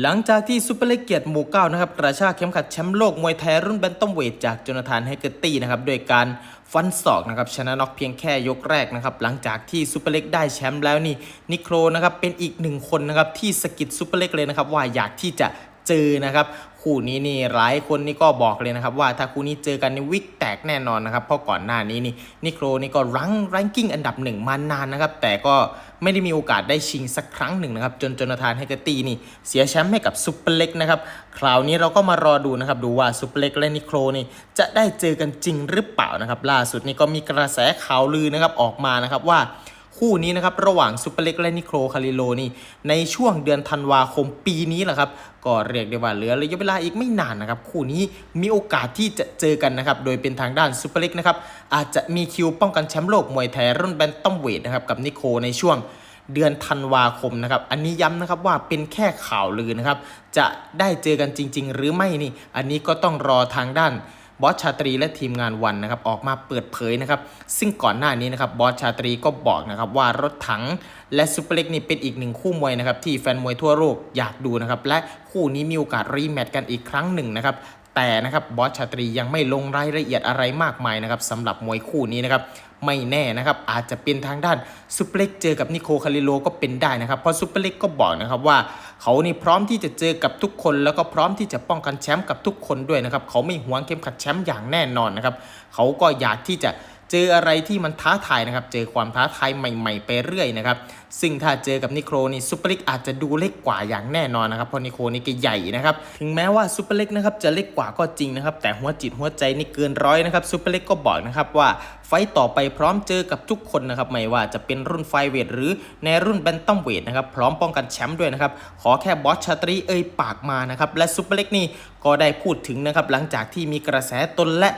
หลังจากที่ซูเปอร์เลกเกียรติหมู่เก้านะครับกระชากเข็มขัดแชมป์โลกมวยไทยรุ่นแบนตัมเวทจากจนาธานไฮเกอร์ตี้นะครับโดยการฟันศอกนะครับชนะน็อกเพียงแค่ยกแรกนะครับหลังจากที่ซูเปอร์เล็กได้แชมป์แล้วนี่นิโครนะครับเป็นอีกหนึ่งคนนะครับที่สกิดซูเปอร์เล็กเลยนะครับว่าอยากที่จะ จอนะครับคู่นี้นี่หลายคนนี่ก็บอกเลยนะครับว่าถ้าคู่นี้เจอกันในวิกแตกแน่นอนนะครับเพราะก่อนหน้านี้นี่นิโครนี่ก็รั้งแรงกิ้งอันดับหนึ่งมานานนะครับแต่ก็ไม่ได้มีโอกาสได้ชิงสักครั้งหนึ่งนะครับจนจนาธานไฮเกร์ตี้นี่เสียแชมป์ให้กับซูเปอร์เล็กนะครับคราวนี้เราก็มารอดูนะครับดูว่าซูเปอร์เล็กและนิโครนี่จะได้เจอกันจริงหรือเปล่านะครับล่าสุดนี่ก็มีกระแสข่าวลือนะครับออกมานะครับว่า คู่นี้นะครับระหว่างซูเปอร์เล็กและนิโครคาริโลนี่ในช่วงเดือนธันวาคมปีนี้แหละครับก็เรียกได้ว่าเหลือระยะเวลาอีกไม่นานนะครับคู่นี้มีโอกาสที่จะเจอกันนะครับโดยเป็นทางด้านซูเปอร์เล็กนะครับอาจจะมีคิวป้องกันแชมป์โลกมวยไทยรุ่นแบนตัมเวทนะครับกับนิโคในช่วงเดือนธันวาคมนะครับ อันนี้ย้ำนะครับว่าเป็นแค่ข่าวลือนะครับ จะได้เจอกันจริง ๆ หรือไม่นี่ อันนี้ก็ต้องรอทางด้าน บอสชาตรีและทีมงานวันนะครับออกมาเปิดเผยนะครับซึ่งก่อนหน้านี้นะครับบอสชาตรีก็บอกนะครับว่ารถถังและซูเปอร์เล็กนี่เป็นอีกหนึ่งคู่มวยนะครับที่แฟนมวยทั่วโลกอยากดูนะครับและคู่นี้มีโอกาสรีแมตช์กันอีกครั้งหนึ่งนะครับ แต่นะครับบอสชาตรียังไม่ลงรายละเอียดอะไรมากมายนะครับสำหรับมวยคู่นี้นะครับไม่แน่นะครับอาจจะเป็นทางด้านซูเปอร์เล็กเจอกับนิโคคาริโลก็เป็นได้นะครับเพราะซูเปอร์เล็กก็บอกนะครับว่า เขานี่พร้อมที่จะเจอกับทุกคน แล้วก็พร้อมที่จะป้องกันแชมป์กับทุกคนด้วยนะครับเขาไม่หวงเข็มขัดแชมป์อย่างแน่นอนนะครับเขาก็อยากที่จะ เจออะไรที่มันท้าทายนะครับ เจอความท้าทายใหม่ๆ ไปเรื่อยนะครับ ซึ่งถ้าเจอกับนิโครนี่ซูเปอร์เล็กอาจจะดูเล็กกว่าอย่างแน่นอนนะครับ เพราะนิโครนี่ก็ใหญ่นะครับ ถึงแม้ว่าซูเปอร์เล็กนะครับจะเล็กกว่าก็จริงนะครับ แต่หัวจิตหัวใจนี่เกินร้อยนะครับซูเปอร์เล็กก็บอกนะครับว่าไฟต์ต่อไปพร้อมเจอกับทุกคนนะครับ ไม่ว่าจะเป็นรุ่นไฟเวทหรือในรุ่นแบนตัมเวทนะครับ พร้อมป้องกันแชมป์ด้วยนะครับ ขอแค่บอสชาตรีเอ่ยปากมานะครับ และซูเปอร์เล็กนี่ก็ได้พูดถึงนะครับ หลังจากที่มีกระแสตนและ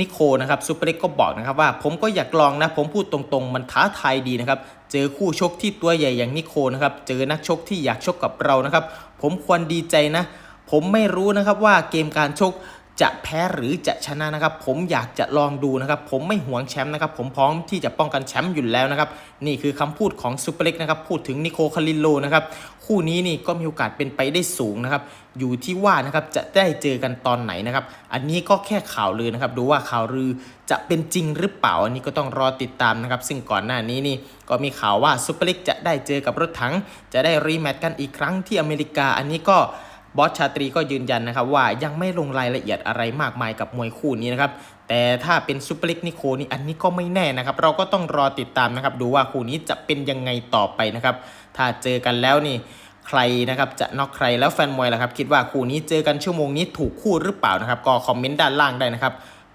นิโคนะครับซูเปอร์เล็กก็บอกนะครับว่าผมก็อยากลองนะ ผมพูดตรงๆ มันท้าทายดีนะครับ เจอคู่ชกที่ตัวใหญ่อย่างนิโคนะครับ เจอนักชกที่อยากชกกับเรานะครับ ผมควรดีใจนะ ผมไม่รู้นะครับว่าเกมการชก จะแพ้หรือจะชนะนะครับ ผมอยากจะลองดูนะครับ ผมไม่หวงแชมป์นะครับ ผมพร้อมที่จะป้องกันแชมป์อยู่แล้วนะครับ นี่คือคำพูดของซูเปอร์เล็กนะครับ พูดถึงนิโคคาริโลนะครับ คู่นี้นี่ก็มีโอกาสเป็นไปได้สูงนะครับ อยู่ที่ว่านะครับจะได้เจอกันตอนไหนนะครับ อันนี้ก็แค่ข่าวลือนะครับ ดูว่าข่าวลือจะเป็นจริงหรือเปล่า อันนี้ก็ต้องรอติดตามนะครับ ซึ่งก่อนหน้านี้นี่ก็มีข่าวว่าซูเปอร์เล็กจะได้เจอกับรถถัง จะได้รีแมตช์กันอีกครั้งที่อเมริกา อันนี้ก็ บอสชาตรีก็ยืนยันนะครับว่ายังไม่ลงรายละเอียดอะไรมากมายกับมวยคู่นี้นะครับแต่ถ้าเป็นซูเปอร์ลิกนิโคนี่อันนี้ก็ไม่แน่นะครับ เราก็ต้องรอติดตามนะครับ ดูว่าคู่นี้จะเป็นยังไงต่อไปนะครับ ถ้าเจอกันแล้วนี่ใครนะครับจะน็อกใครแล้วแฟนมวยล่ะครับ คิดว่าคู่นี้เจอกันชั่วโมงนี้ถูกคู่หรือเปล่านะครับ ก็คอมเมนต์ด้านล่างได้นะครับ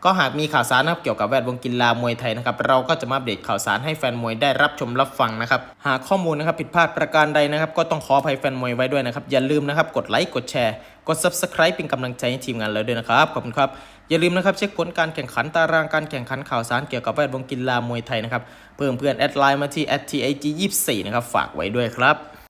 ก็หากมีข่าวสารนะครับเกี่ยวกับแวดวงกีฬามวยไทยนะครับเราก็จะมาอัปเดตข่าวสารให้แฟนมวยได้รับชมรับฟังนะครับหากข้อมูลนะครับผิดพลาดประการใดนะครับก็ต้องขออภัยแฟนมวยไว้ด้วยนะครับอย่าลืมนะครับกดไลค์กดแชร์กด subscribe เป็นกำลังใจให้ทีมงานเราด้วยนะครับขอบคุณครับอย่าลืมนะครับเช็คผลการแข่งขันตารางการแข่งขันข่าวสารเกี่ยวกับแวดวงกีฬามวยไทยนะครับเพิ่มเพื่อนแอดไลน์มาที่ @tag24 นะครับฝากไว้ด้วยครับ